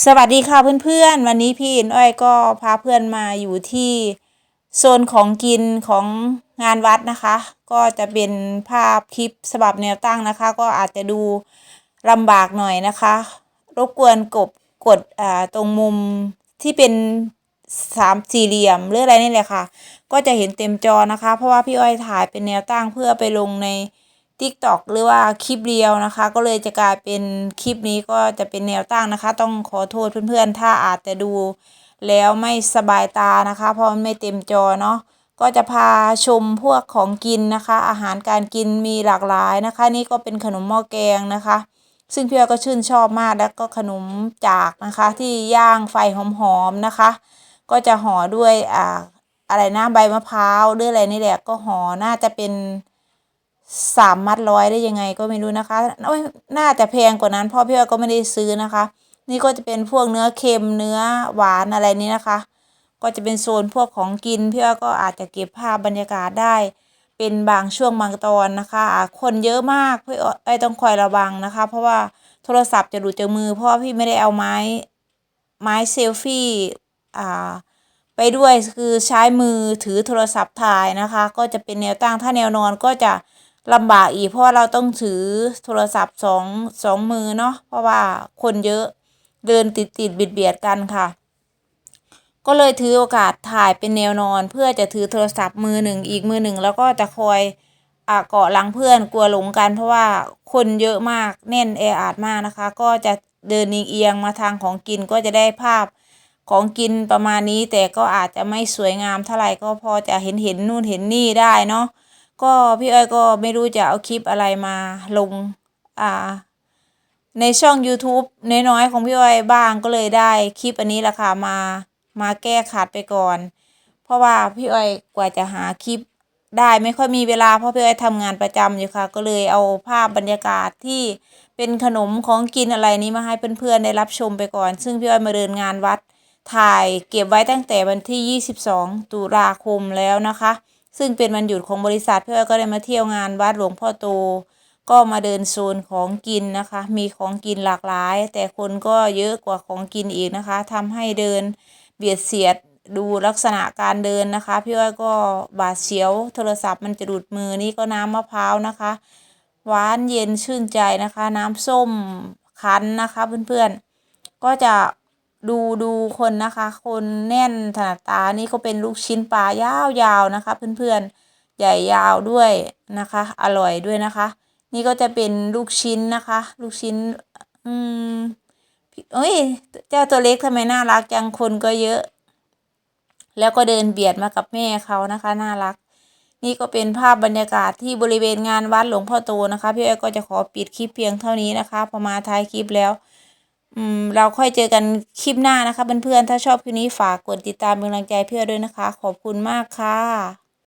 สวัสดีค่ะเพื่อนๆ วันนี้พี่อินอ้อยก็พาเพื่อนมาอยู่ที่โซนของกินของงานวัดนะคะ ก็จะเป็นภาพคลิปฉบับแนวตั้งนะคะ ก็อาจจะดูลำบากหน่อยนะคะ รบกวนกบกดอ่าตรงมุมที่เป็นสามสี่เหลี่ยมหรืออะไรนี่แหละค่ะ ก็จะเห็นเต็มจอนะคะ เพราะว่าพี่อ้อยถ่ายเป็นแนวตั้งเพื่อไปลงใน TikTok หรือว่าคลิปเรียวนะคะ ก็เลยจะกลายเป็นคลิปนี้ก็จะเป็นแนวตั้งนะคะ ต้องขอโทษเพื่อนๆ ถ้าอาจจะดูแล้วไม่สบายตานะคะ เพราะมันไม่เต็มจอเนาะก็จะพาชมพวกของกินนะคะ อาหารการกินมีหลากหลายนะคะ นี่ก็เป็นขนมหม้อแกงนะคะ ซึ่งพี่อ้อยก็ชื่นชอบมากแล้วก็ขนมจากนะคะ ที่ย่างไฟหอมๆนะคะ ก็จะห่อด้วยอ่าอะไรนะใบมะพร้าวหรืออะไรนี่แหละก็ห่อน่าจะเป็น สามมัดร้อยได้ยังไงก็ไม่รู้นะคะโอ้ยน่าจะแพงกว่านั้นพราะพี่อ้อยก็ไม่ได้ซื้อนะคะ นี่ก็จะเป็นพวกเนื้อเค็มเนื้อหวานอะไรนี้นะคะ ก็จะเป็นโซนพวกของกินพี่อ้อยก็อาจจะเก็บภาพบรรยากาศได้ เป็นบางช่วงบางตอนนะคะคนเยอะมากพี่อ้อยต้องคอยระวังนะคะ เพราะว่าโทรศัพท์จะหลุดจากมือ เพราะว่าพี่ไม่ได้เอาไม้ไม้เซลฟี่อ่าไปด้วยคือใช้มือถือโทรศัพท์ถ่ายนะคะ ก็จะเป็นแนวตั้งถ้าแนวนอนก็จะ ลำบากอีกเพราะเราต้องถือโทรศัพท์สองสองมือเนาะเพราะว่าคนเยอะเดินติดติดเบียดเบียดกันค่ะ ก็เลยถือโอกาสถ่ายเป็นแนวนอน เพื่อจะถือโทรศัพท์มือหนึ่งอีกมือหนึ่งแล้วก็จะคอยอ่าเกาะหลังเพื่อนกลัวหลงกัน เพราะว่าคนเยอะมากแน่นแออัดมากนะคะ ก็จะเดินเอียงมาทางของกินก็จะได้ภาพของกินประมาณนี้แต่ก็อาจจะไม่สวยงามเท่าไหร่ก็พอจะเห็นเห็นนู่นเห็นนี่ได้เนาะ ก็พี่อ้อยก็ไม่รู้จะเอาคลิปอะไรมาลงอ่าในช่อง YouTube น้อยๆของพี่อ้อยบ้างก็เลยได้คลิปอันนี้แหละค่ะมามาแก้ขาดไปก่อน เพราะว่าพี่อ้อยกว่าจะหาคลิปได้ไม่ค่อยมีเวลาเพราะพี่อ้อยทำงานประจำอยู่ค่ะ ก็เลยเอาภาพบรรยากาศที่เป็นขนมของกินอะไรนี้มาให้เพื่อนๆได้รับชมไปก่อน ซึ่งพี่อ้อยมาเดินงานวัดถ่ายเก็บไว้ตั้งแต่วันที่ 22 ตุลาคมแล้วนะคะ ซึ่งเป็นวันหยุดของบริษัทพี่อ้อยก็ได้มาเที่ยวงานวัดหลวงพ่อโต ก็มาเดินโซนของกินนะคะ มีของกินหลากหลาย แต่คนก็เยอะกว่าของกินอีกนะคะทำให้เดินเบียดเสียดดูลักษณะการเดินนะคะ พี่อ้อยก็บาดเสียว โทรศัพท์มันจะดูดมือนี่ก็น้ำมะพร้าวนะคะ หวานเย็นชื่นใจนะคะ น้ำส้มคั้นนะคะเพื่อนๆก็จะ ดูดูคนนะคะ คนแน่นถนัดตานี่ก็เป็นลูกชิ้นปลายาวๆนะคะ เพื่อนๆ ใหญ่ยาวด้วยนะคะ อร่อยด้วยนะคะ นี่ก็จะเป็นลูกชิ้นนะคะ ลูกชิ้น อืมเอ้ยเจ้าตัวเล็กทำไมน่ารักจังคนก็เยอะ แล้วก็เดินเบียดมากับแม่เขานะคะ น่ารัก นี่ก็เป็นภาพบรรยากาศที่บริเวณงานวัดหลวงพ่อโตนะคะ พี่อ้อยก็จะขอปิดคลิปเพียงเท่านี้นะคะ พอมาท้ายคลิปแล้ว อืมเราค่อยเจอกันคลิปหน้านะคะเพื่อนๆถ้าชอบคลิปนี้ฝากกดติดตามเป็นกำลังใจเพื่อด้วยนะคะ ขอบคุณมากค่ะ